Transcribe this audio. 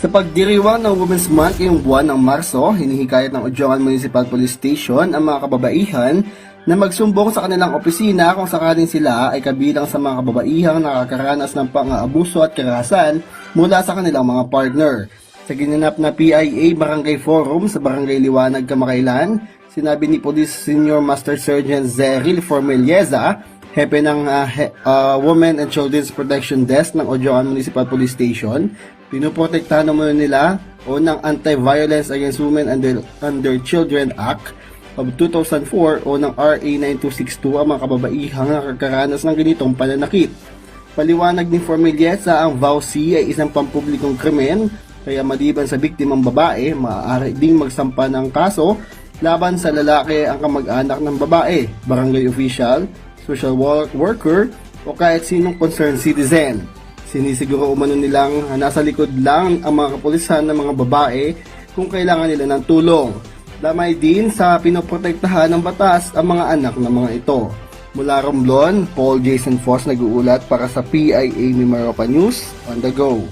Sa pagdiriwang ng Women's Month ngayong buwan ng Marso, hinihikayat ng Odjongan Municipal Police Station ang mga kababaihan na magsumbong sa kanilang opisina kung sakaling sila ay kabilang sa mga kababaihang nakakaranas ng pang-aabuso at karahasan mula sa kanilang mga partner. Sa ginanap na PIA Barangay Forum sa Barangay Liwanag, Kamakailan, sinabi ni Police Senior Master Sergeant Zeril Formelieza, hepe ng ah, he- ah, Women and Children's Protection Desk ng Odjongan Municipal Police Station, pinoprotektahan naman nila o ng Anti-Violence Against Women and Their, and Their Children Act of 2004 o ng RA 9262 ang mga kababaihang nakakaranas ng ganitong pananakit. Paliwanag ni Formeliesa ang VAUC ay isang pampublikong krimen kaya maliban sa biktimang babae, maaari ding magsampa ng kaso laban sa lalaki ang kamag-anak ng babae, barangay official, social wor- worker o kahit sinong concerned citizen. Sinisiguro umano nilang nasa likod lang ang mga kapulisan ng mga babae kung kailangan nila ng tulong. Damay din sa pinoprotektahan ng batas ang mga anak ng mga ito. Mula Romblon, Paul Jason Foss nag-uulat para sa PIA Mimaropa News on the go.